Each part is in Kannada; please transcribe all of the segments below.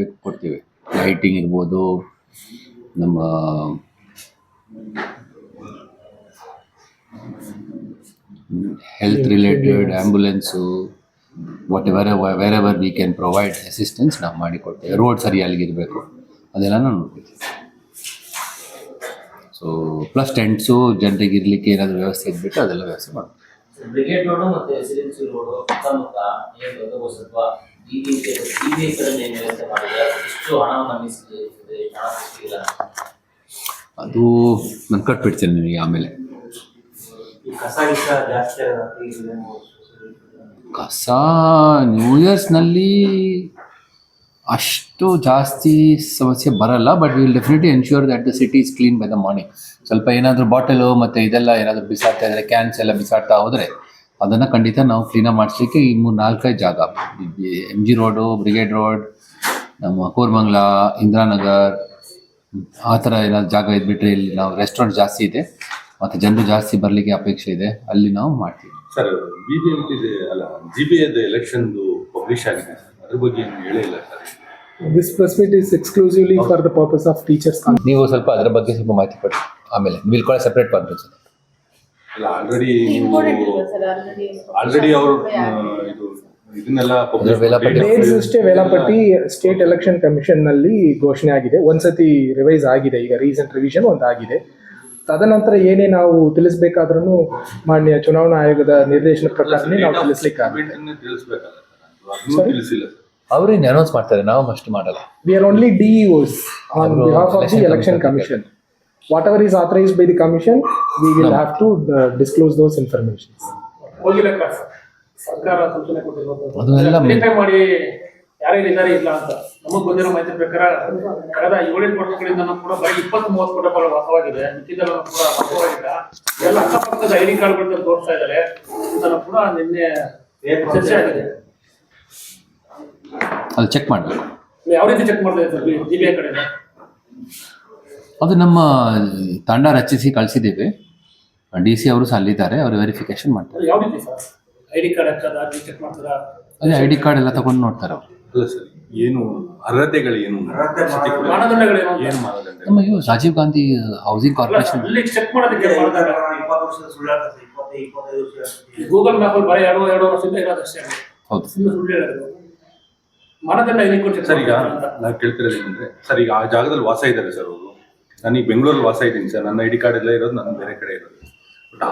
ಬೇಕು ಕೊಡ್ತೀವಿ. ಲೈಟಿಂಗ್ ಇರ್ಬೋದು, ನಮ್ಮ health related ambulance whatever wherever we can provide assistance ನಾವು ಮಾಡಿಕೊಡ್ತೇವೆ ರೋಡ್ ಸರಿಯಾಗಿರಬೇಕು. ಅದೆಲ್ಲ ನಾವು ನೋಡ್ಕೊತೀವಿ ಸೊ ಪ್ಲಸ್ ಟೆಂಟ್ಸು ಜನರಿಗೆ ಇರಲಿಕ್ಕೆ ಏನಾದರೂ ವ್ಯವಸ್ಥೆ ಇದ್ಬಿಟ್ಟು ಅದೆಲ್ಲ ವ್ಯವಸ್ಥೆ ಮಾಡ್ತೀವಿ ಮತ್ತೆ ಅದು ನಾನು ಕಟ್ಬಿಡ್ತೇನೆ ನಿಮಗೆ ಆಮೇಲೆ. ಕಸ ನ್ಯೂ ಇಯರ್ಸ್ನಲ್ಲಿ ಅಷ್ಟು ಜಾಸ್ತಿ ಸಮಸ್ಯೆ ಬರಲ್ಲ but will definitely ensure that the city is clean by the morning ಸ್ವಲ್ಪ ಏನಾದರೂ ಬಾಟಲು ಮತ್ತು ಇದೆಲ್ಲ ಏನಾದರೂ ಬಿಸಾಡ್ತಾ ಇದ್ರೆ ಕ್ಯಾನ್ಸ್ ಎಲ್ಲ ಬಿಸಾಡ್ತಾ ಹೋದರೆ ಅದನ್ನು ಖಂಡಿತ ನಾವು ಕ್ಲೀನಾಗಿ ಮಾಡಿಸ್ಲಿಕ್ಕೆ ಈ ಮೂರು ನಾಲ್ಕೈದು ಜಾಗ. M G road Brigade road ನಮ್ಮ ಕೋರ್ಮಂಗ್ಲ ಇಂದಿರಾನಗರ್ ಆ ಥರ ಏನಾದ್ರು ಜಾಗ ಇದ್ಬಿಟ್ರೆ ಇಲ್ಲಿ ನಾವು ರೆಸ್ಟೋರೆಂಟ್ ಜಾಸ್ತಿ ಇದೆ. ಮತ್ತು ಜನರು ಜಾಸ್ತಿ ಬರಲಿಕ್ಕೆ ಅಪೇಕ್ಷೆ ಇದೆ. ಅಲ್ಲಿ ನಾವು ಮಾಡ್ತೀವಿ. Sir B B M P ಅಲ್ಲ ಜಿ ಬಿ ಎದ ಎಲೆಕ್ಷನ್ದು ಪಬ್ಲಿಷ್ ಆಗಿದೆ. ಅದ್ರ ಬಗ್ಗೆ ಏನು ಹೇಳಿಲ್ಲ sir. This press meet is exclusively for the purpose of teachers ನೀವು ಸ್ವಲ್ಪ ಅದರ ಬಗ್ಗೆ ಸ್ವಲ್ಪ ಮಾಹಿತಿ ಕೊಡಿ. ಆಮೇಲೆ ನೀವು ಇಲ್ಲಿ ಕೂಡ ಸಪ್ರೇಟ್ ಕಾನ್ಫರೆನ್ಸ್ ಅಲ್ಲ ಆಲ್ರೆಡಿ ಆಲ್ರೆಡಿ ಅವರು ಇದು ಇದನ್ನೆಲ್ಲ ವೇಳಾಪಟ್ಟಿ- Dates ಅಷ್ಟೇ ವೇಳಾಪಟ್ಟಿ ಸ್ಟೇಟ್ ಎಲೆಕ್ಷನ್ ಕಮಿಷನ್ನಲ್ಲಿ ಘೋಷಣೆ ಆಗಿದೆ. ಒಂದ್ಸತಿ ರಿವೈಸ್ ಆಗಿದೆ. ಈಗ ರೀಸೆಂಟ್ ರಿವಿಷನ್ ಒಂದು ಆಗಿದೆ. ತದನಂತರ ಏನೇ ನಾವು ತಿಳಿಸ್ಬೇಕಾದ್ರೂ ಮಾನ್ಯ ಚುನಾವಣಾ ಆಯೋಗದ ನಿರ್ದೇಶನ ಪ್ರಕಾರನೇ ನಾವು ತಿಳಿಸ್ಲಿಕ್ಕೆ ತಿಳಿಸಿಲ್ಲ ಅವ್ರೇನು ಅನೌನ್ಸ್ ಮಾಡ್ತಾರೆ? ನಾವು ಅಷ್ಟು ಮಾಡಲ್ಲ. We are only DEOs on behalf of the election commission. Whatever is authorized by the commission, we will have to uh, disclose those informations. ಹೋಗಿಲ್ಲ ಕ್ಲಾಸ್ ಸರ್ಕಾರ ಸೂಚನೆ ಕೊಟ್ಟಿರೋದು. ಅದನ್ನೆಲ್ಲ ಮೆ- ವೆರಿಫೈ ಮಾಡಿ ಯಾರ್ಯಾರು ಇದ್ದಾರೆ ಇಲ್ಲ ಅಂತ. ನಮಗ್ ಬಂದಿರೋ ಮಾಹಿತಿ ಪ್ರಕಾರ ಕಳೆದ ಏಳೆಂಟು ವರ್ಷಗಳಿಂದ ಕೂಡ ಬರೀ ಇಪ್ಪತ್ತು ಮೂವತ್ತು ಕುಟುಂಬಗಳು ವಾಸವಾಗಿದೆ ಮಿಕ್ಕಿದೆಲ್ಲ ಕೂಡ ವಾಸವಾಗಿಲ್ಲ. ಎಲ್ಲ ಅಕ್ಕಪಕ್ಕದ ಕಾರ್ಡ್ಗಳನ್ನ ತೋರಿಸ್ತಾ ಇದ್ದಾರೆ. ಇದನ್ನು ಕೂಡ ನಿನ್ನೆ ಚರ್ಚೆ ಆಗಿದೆ. ಅದು ಚೆಕ್ ಮಾಡಬೇಕು. ಯಾವ ರೀತಿ ಚೆಕ್ ಮಾಡ್ತಾ ಇದ್ದಾರೆ ಜಿ ಬಿ ಐ ಕಡೆಯಿಂದ. ಅದು ನಮ್ಮ ತಂಡ ರಚಿಸಿ ಕಳಿಸಿದ್ದೀವಿ. ಡಿ ಸಿ ಅವರು ಸಹ ಅಲ್ಲಿದ್ದಾರೆ ಅವರು ವೆರಿಫಿಕೇಶನ್ ಮಾಡ್ತಾರೆ. ಅದು ಯಾವ ರೀತಿ ಸರ್? ಐಡಿ ಕಾರ್ಡ್ ಹಾಕದ ಅರ್ಜಿ ಚೆಕ್ ಮಾಡ್ತಾರಾ? ಅದೇ ಐ ಡಿ ಕಾರ್ಡ್ ಎಲ್ಲ ತಗೊಂಡು ನೋಡ್ತಾರೆ ಅವರು. ಅಲ್ಲ ಸರ್ ಏನು ಅರ್ಹತೆಗಳು ಏನು? ಸ್ಥಿತಿ ಕೂಡ ಮಾನದಂಡಗಳೇನು ಅಂತ? ಏನು? ಮಾನದಂಡ ನಮ್ಮ ಇವು ರಾಜೀವ್ ಗಾಂಧಿ ಹೌಸಿಂಗ್ ಕಾರ್ಪೊರೇಷನ್ ಅಲ್ಲಿ ಚೆಕ್ ಮಾಡೋದಕ್ಕೆ ಇಪ್ಪತ್ತು ವರ್ಷದ ಇಪ್ಪತ್ತೈದು ವರ್ಷ ಗೂಗಲ್ ಮ್ಯಾಪ್ ಅಲ್ಲಿ ಬರೀ ಎರಡು ಎರಡು ವರ್ಷದಿಂದ ಇರೋದಷ್ಟೇ ಹೌದು. ಸುಳ್ಳು ಸುಳ್ಳು ಹೇಳೋದು. ಮಾನದಂಡ ಇದಕ್ಕೆ ಕೊಟ್ಟು ಸರ್ ಈಗ ನಾವು ಕೇಳ್ತಿರೋದು ಏನಂದ್ರೆ ಸರ್ ಈಗ ಆ ಜಾಗದಲ್ಲಿ ವಾಸ ಇದ್ದಾರೆ ಸರ್ ಅವರು. ನಾನೀಗ ಬೆಂಗಳೂರಲ್ಲಿ ವಾಸ ಇದ್ದೀನಿ ಸರ್. ನನ್ನ ಐ ಡಿ ಕಾರ್ಡ್ ಎಲ್ಲ ಇರೋದು ನಾನು ಬೇರೆ ಕಡೆ ಇರೋದು. ಬಟ್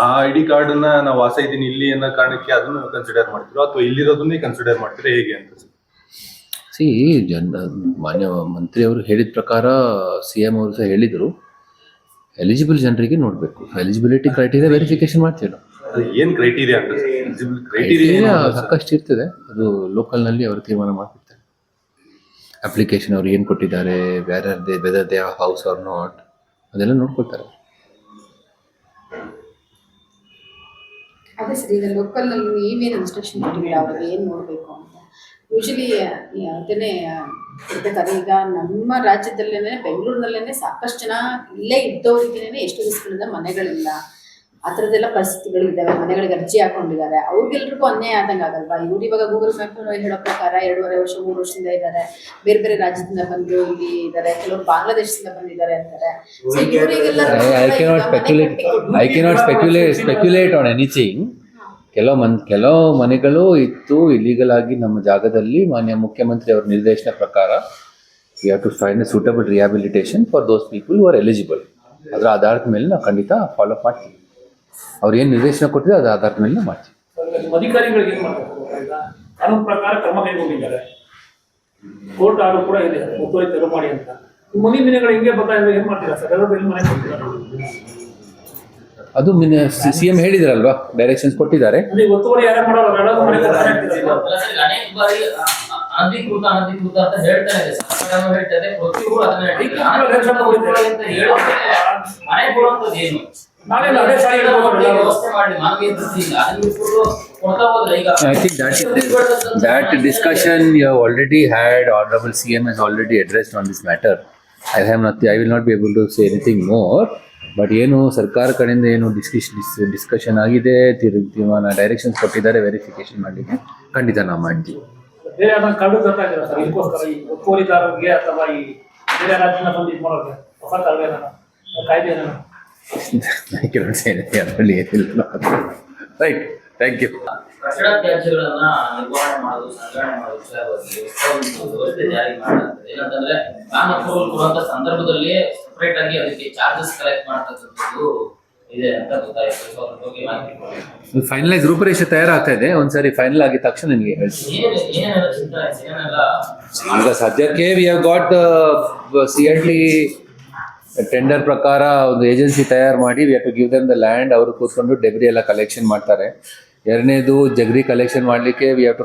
ಆ ಐ ಡಿ ಕಾರ್ಡನ್ನ ನಾವು ವಾಸ ಇದ್ದೀನಿ ಇಲ್ಲಿ ಅನ್ನೋ ಕಾರಣಕ್ಕೆ ಅದನ್ನು ಕನ್ಸಿಡರ್ ಮಾಡ್ತೀರೋ ಅಥವಾ ಇಲ್ಲಿರೋದನ್ನೇ ಕನ್ಸಿಡರ್ ಮಾಡ್ತೀರಾ ಹೇಗೆ ಅಂತ ಸರ್? ಸಿ ಜನ ಮಾನ್ಯ ಮಂತ್ರಿ ಅವರು ಹೇಳಿದ ಪ್ರಕಾರ ಸಿ ಎಂ ಅವರು ಸಹ ಹೇಳಿದರು. ಎಲಿಜಿಬಲ್ ಜನರಿಗೆ ನೋಡಬೇಕು. ಎಲಿಜಿಬಿಲಿಟಿ ಕ್ರೈಟೀರಿಯಾ ವೆರಿಫಿಕೇಶನ್ ಮಾಡ್ತೀವಿ ನಾವು. ಏನು ಕ್ರೈಟೀರಿಯಾ ಅಂತ ಸಾಕಷ್ಟು ಇರ್ತದೆ ಅದು ಲೋಕಲ್ನಲ್ಲಿ ಅವರು ತೀರ್ಮಾನ ಮಾಡ್ತಿರ್ತಾರೆ ಅಪ್ಲಿಕೇಶನ್ ಅವ್ರು ಏನು ಕೊಟ್ಟಿದ್ದಾರೆ ಬೇರೆ they whether they house or not ಅದೆಲ್ಲ ನೋಡ್ಕೊಳ್ತಾರೆ. ಅದೇ ಸರ್, ಈಗ ಲೋಕಲ್ ನೀವೇನು ಇನ್ಸ್ಟ್ರಕ್ಷನ್ ಕೊಟ್ಟಿಲ್ಲ ಅವ್ರಿಗೆ ಏನ್ ನೋಡಬೇಕು ಅಂತ? ಯೂಶಲಿ ಅದನ್ನೇ ಇರ್ಬೇಕಾದ್ರೆ ಈಗ ನಮ್ಮ ರಾಜ್ಯದಲ್ಲೇನೆ, ಬೆಂಗಳೂರಿನಲ್ಲೇನೆ ಸಾಕಷ್ಟು ಜನ ಇಲ್ಲೇ ಇದ್ದವರಿಗೇನೆ ಎಷ್ಟು ದಿವಸಗಳಿಂದ ಮನೆಗಳಿಲ್ಲ. ಆ ಥರದ್ದೆಲ್ಲ ಪರಿಸ್ಥಿತಿಗಳಿದ್ದಾವೆ ಮನೆಗಳಿಗೆ ಅರ್ಜಿ ಹಾಕೊಂಡಿದ್ದಾರೆ. ಅವ್ರಿಗೆಲ್ರಿಗೂ ಅನ್ಯಾಯ ಆದಂಗೆ ಆಗಲ್ವಾ? ಇವ್ರು ಇವಾಗ ಗೂಗಲ್ ಮ್ಯಾಪ್ ಹೇಳೋ ಪ್ರಕಾರ ಎರಡೂವರೆ ವರ್ಷ ಮೂರು ವರ್ಷದಿಂದ ಇದ್ದಾರೆ. ಬೇರೆ ಬೇರೆ ರಾಜ್ಯದಿಂದ ಬಂದು ಇಲ್ಲಿ ಇದ್ದಾರೆ. ಕೆಲವರು ಬಾಂಗ್ಲಾದೇಶದಿಂದ ಬಂದಿದ್ದಾರೆ ಅಂತಾರೆ. ಐ ಇವ್ರಿಗೆಲ್ಲ I cannot speculate speculate speculate on anything ಕೆಲವು ಮನ್ ಕೆಲವು ಮನೆಗಳು ಇತ್ತು ಇಲ್ಲಿಗಲ್ ಆಗಿ ನಮ್ಮ ಜಾಗದಲ್ಲಿ. ಮಾನ್ಯ ಮುಖ್ಯಮಂತ್ರಿ ಅವರ ನಿರ್ದೇಶನ ಪ್ರಕಾರ we have to find a suitable rehabilitation for those people who are eligible ಅದರ ಆಧಾರದ ಮೇಲೆ ನಾವು ಖಂಡಿತ ಫಾಲೋ ಮಾಡ್ತೀವಿ. ಅವ್ರು ಏನು ನಿರ್ದೇಶನ ಕೊಟ್ಟಿದೆ ಅದು ಆಧಾರದ ಮೇಲೆ ಮಾಡ್ತೀವಿ. ಅಧಿಕಾರಿಗಳಿಗೆ ಏನು ಮಾಡ್ತಾರೆ ಈಗ ಕಾನೂನು ಪ್ರಕಾರ ಕ್ರಮ ಕೈಗೊಂಡಿದ್ದಾರೆ. ಕೋರ್ಟ್ ಆರ್ಡರ್ ಕೂಡ ಇದೆ. ಒತ್ತುವರಿ ತೆರವು ಮಾಡಿ ಅಂತ. ಮನೆ ಮನೆಗಳು ಹಿಂಗೆ ಬರ್ತಾ ಇದ್ರೆ ಏನ್ ಮಾಡ್ತೀರಾ ಸರ್? ಎಲ್ಲರೂ ಎಲ್ಲಿ ಮನೆ ಕೊಡ್ತೀರಾ ಅದು ಸಿ ಎಂ ಹೇಳಿದ್ರಲ್ವಾ? ಡೈರೆಕ್ಷನ್ಸ್ ಕೊಟ್ಟಿದ್ದಾರೆ. ಒತ್ತುವರಿ ಯಾರು ಮಾಡೋರು ಎಲ್ಲರೂ ಮನೆ ಅನೇಕ ಬಾರಿ ಅನಧಿಕೃತ ಅನಧಿಕೃತ ಅಂತ ಹೇಳ್ತಾ ಇದೆ. ಸರ್ಕಾರನೂ ಹೇಳ್ತದೆ ಪ್ರತಿಯೊಬ್ಬರು ಅದನ್ನ ಮನೆ ಕೊಡುವಂಥದ್ದು ಏನು? I think that that discussion you have already had. Honorable CM has already addressed on this matter. I have not. I will not be able to say anything more. But ಏನು ಸರ್ಕಾರ ಕಡೆಯಿಂದ ಏನು ಡಿಸ್ಕಶ್ ಡಿಸ್ಕಷನ್ ಆಗಿದೆ ತೀರ್- ತೀರ್ಮಾನ ಡೈರೆಕ್ಷನ್ಸ್ ಕೊಟ್ಟಿದ್ದಾರೆ ವೆರಿಫಿಕೇಶನ್ ಮಾಡಲಿಕ್ಕೆ ಖಂಡಿತ ನಾವು ಮಾಡ್ತೀವಿ ಅಥವಾ ಈ I cannot say anything ಅದರಲ್ಲಿ ಏನಿಲ್ಲ ರೈಟ್ ಥ್ಯಾಂಕ್ ಯು ಕಟ್ಟಡ ತ್ಯಾಜ್ಯಗಳನ್ನ ನಿರ್ವಹಣೆ ಮಾಡೋದು ಸಂಗ್ರಹಣೆ ಮಾಡೋದು ವಿಷಯವಾಗಿ ಒಂದು ವ್ಯವಸ್ಥೆ ಜಾರಿ ಏನಂತಂದ್ರೆ ನಾನು ಅಪ್ರೂವಲ್ ಕೊಡುವಂತ ಸಂದರ್ಭದಲ್ಲಿ ಸಪರೇಟ್ ಆಗಿ ಅದಕ್ಕೆ ಚಾರ್ಜಸ್ ಕಲೆಕ್ಟ್ ಮಾಡ್ತಕ್ಕಂಥದ್ದು ಇದೆ ಅಂತ ಗೊತ್ತಾಯ್ತು. ಸೊ ಅದ್ರ ಬಗ್ಗೆ ಮಾಹಿತಿ ಕೊಡಿ ಫೈನಲೈಸ್ ರೂಪರೇಷೆ ತಯಾರಾಗ್ತಾ ಇದೆ. ಒಂದ್ಸರಿ ಫೈನಲ್ ಆಗಿದ ತಕ್ಷಣ ನಿಮಗೆ ಹೇಳ್ತೀನಿ. ಏನೆಲ್ಲ ಈಗ ಸದ್ಯಕ್ಕೆ we have got C L T tender ಪ್ರಕಾರ ಒಂದು ಏಜೆನ್ಸಿ ತಯಾರು ಮಾಡಿ we to give them the land ಅವರು ಕೂತ್ಕೊಂಡು ಡೆಬ್ರಿ ಎಲ್ಲ ಕಲೆಕ್ಷನ್ ಮಾಡ್ತಾರೆ. ಎರಡನೇದು ಜಗ್ರಿ ಕಲೆಕ್ಷನ್ ಮಾಡಲಿಕ್ಕೆ ವಿ ಟು